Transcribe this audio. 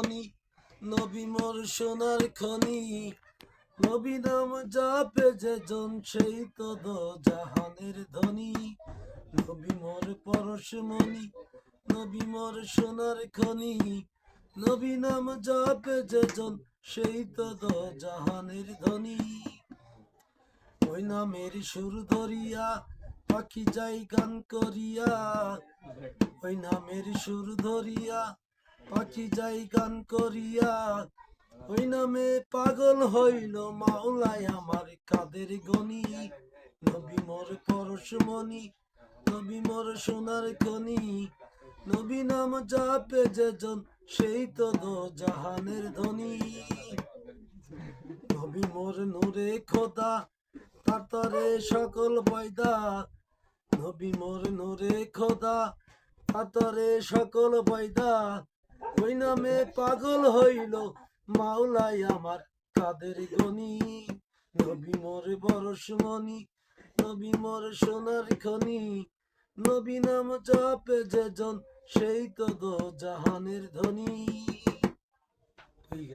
খনি, নবী মোর সোনার খনি। নবী নাম জাপে যে জন সেই তো দো জাহানের ধনী। নবী মোর পরশমণি নবী মোর সোনার খনি। নবী নাম জাপে যে জন সেই তো দো জাহানের ধনী। ওই নামের সুর ধরিয়া, পাখি যাই গান করিয়া। ওই নামের সুর ধরিয়া পাখি যাই গান করিয়া, ওই নামে পাগল হইল মাওলাই আমার কাদের গনি। নবী মোর পরশমণি নবী মোর সোনার খনি। নবী নাম জাপে যেজন, সেই তো দো জাহানের ধনী। নবী মোর নূরে খোদা তাতরে সকল পয়দা। নবী মোর নূরে খোদা তাতরে সকল পয়দা। ওই নামে পাগল হইল মাওলাই আমার কাদের গনি। নবী মোর বরসমণি নবী মোর সোনার খনি। নবী নাম জপে যেজন, সেই তো জাহানের ধনী।